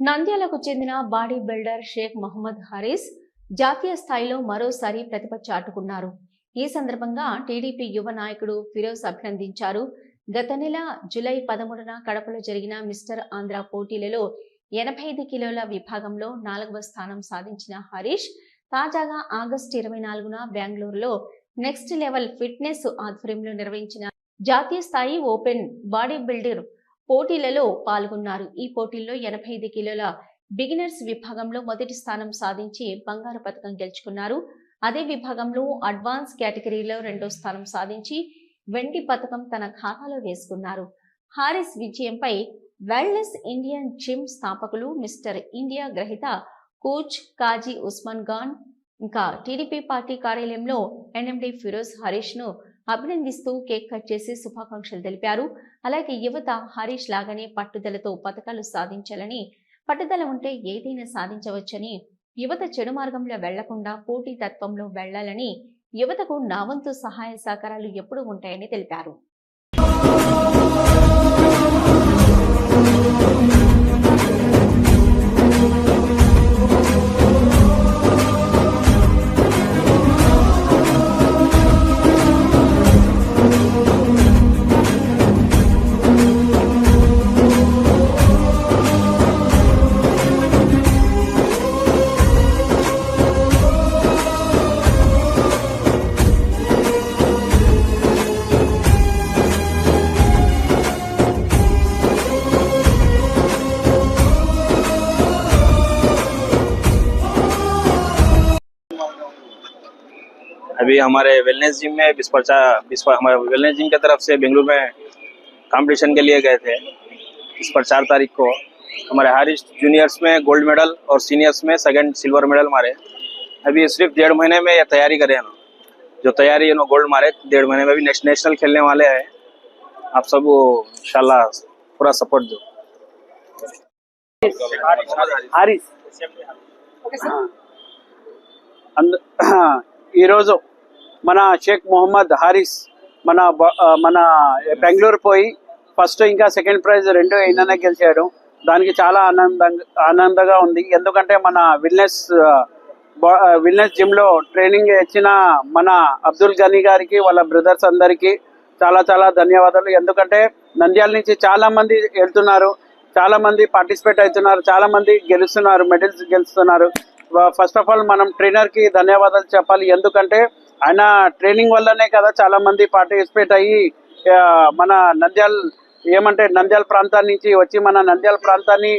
నంద్యాలకు చెందిన body builder Shaik Mohammed Haris జాతీయ స్థాయిలో మరోసారి ప్రతిభ చాటుకున్నారు. ఈ సందర్భంగా టీడీపీ యువ నాయకుడు ఫిరోజ్ అభినందించారు. గత నెల జూలై పదమూడున కడపలో జరిగిన మిస్టర్ ఆంధ్ర పోటీలలో ఎనభై ఐదు కిలోల విభాగంలో నాలుగవ స్థానం సాధించిన హరీష్ తాజాగా ఆగస్టు ఇరవై నాలుగున బెంగళూరులో నెక్స్ట్ లెవెల్ ఫిట్నెస్ ఆధ్వర్యంలో నిర్వహించిన జాతీయ స్థాయి ఓపెన్ బాడీ బిల్డర్ పోటీలలో పాల్గొన్నారు. ఈ పోటీల్లో ఎనభై ఐదు కిలోల బిగినర్స్ విభాగంలో మొదటి స్థానం సాధించి బంగారు పథకం గెలుచుకున్నారు. అదే విభాగంలో అడ్వాన్స్ కేటగిరీలో రెండో స్థానం సాధించి వెండి పథకం తన ఖాతాలో వేసుకున్నారు. హారిస్ విజయంపై వెల్నెస్ ఇండియన్ జిమ్ స్థాపకులు మిస్టర్ ఇండియా గ్రహీత కోచ్ కాజీ ఉస్మాన్ ఖాన్ ఇంకా టీడీపీ పార్టీ కార్యాలయంలో ఎన్ఎండి ఫిరోజ్ హరీష్ను అభినందిస్తూ కేక్ కట్ చేసి శుభాకాంక్షలు తెలిపారు. అలాగే యువత హరీష్ లాగానే పట్టుదలతో పథకాలు సాధించాలని పట్టుదల ఉంటే ఏదైనా సాధించవచ్చని యువత చెడు మార్గంలో వెళ్ళకుండా పోటీ తత్వంలో వెళ్ళాలని యువతకు నా వంతు సహాయ సహకారాలు ఎప్పుడూ ఉంటాయని తెలిపారు. अभी हमारे वेलनेस जिम में बिस्पर्चा बिस्पर हमारे वेलनेस जिम की तरफ से बेंगलुरु में कंपटीशन के लिए गए थे इस पर चार तारीख को हमारे हारिस जूनियर्स में गोल्ड मेडल और सीनियर्स में सेकंड सिल्वर मेडल मारे अभी सिर्फ डेढ़ महीने में ये तैयारी करे हैं ना जो तैयारी है ना गोल्ड मारे डेढ़ महीने में भी नेक्स्ट नेशनल खेलने वाले हैं आप सब इंशाल्लाह पूरा सपोर्ट दो హారిస్ అంద ఈరోజు మన షేక్ మొహమ్మద్ హారిస్ మన బ- మన బెంగళూరు పోయి ఫస్ట్ ఇంకా సెకండ్ ప్రైజ్ రెండు అయినా గెలిచాడు. దానికి చాలా ఆనందంగా ఆనందంగా ఉంది. ఎందుకంటే మన విల్నెస్ విల్నెస్ జిమ్లో ట్రైనింగ్ ఇచ్చిన మన అబ్దుల్ గనీ గారికి వాళ్ళ బ్రదర్స్ అందరికి చాలా చాలా ధన్యవాదాలు. ఎందుకంటే నంద్యాల నుంచి చాలా మంది వెళ్తున్నారు. చాలా మంది పార్టిసిపేట్ అవుతున్నారు. చాలా మంది గెలుస్తున్నారు. మెడల్స్ గెలుస్తున్నారు. ఫస్ట్ ఆఫ్ ఆల్ మనం ట్రైనర్కి ధన్యవాదాలు చెప్పాలి. ఎందుకంటే ఆయన ట్రైనింగ్ వల్లనే కదా చాలా మంది పార్టిసిపేట్ అయ్యి మన నంద్యాల ఏమంటే నంద్యాల ప్రాంతాన్ని నుంచి వచ్చి మన నంద్యాల ప్రాంతాన్ని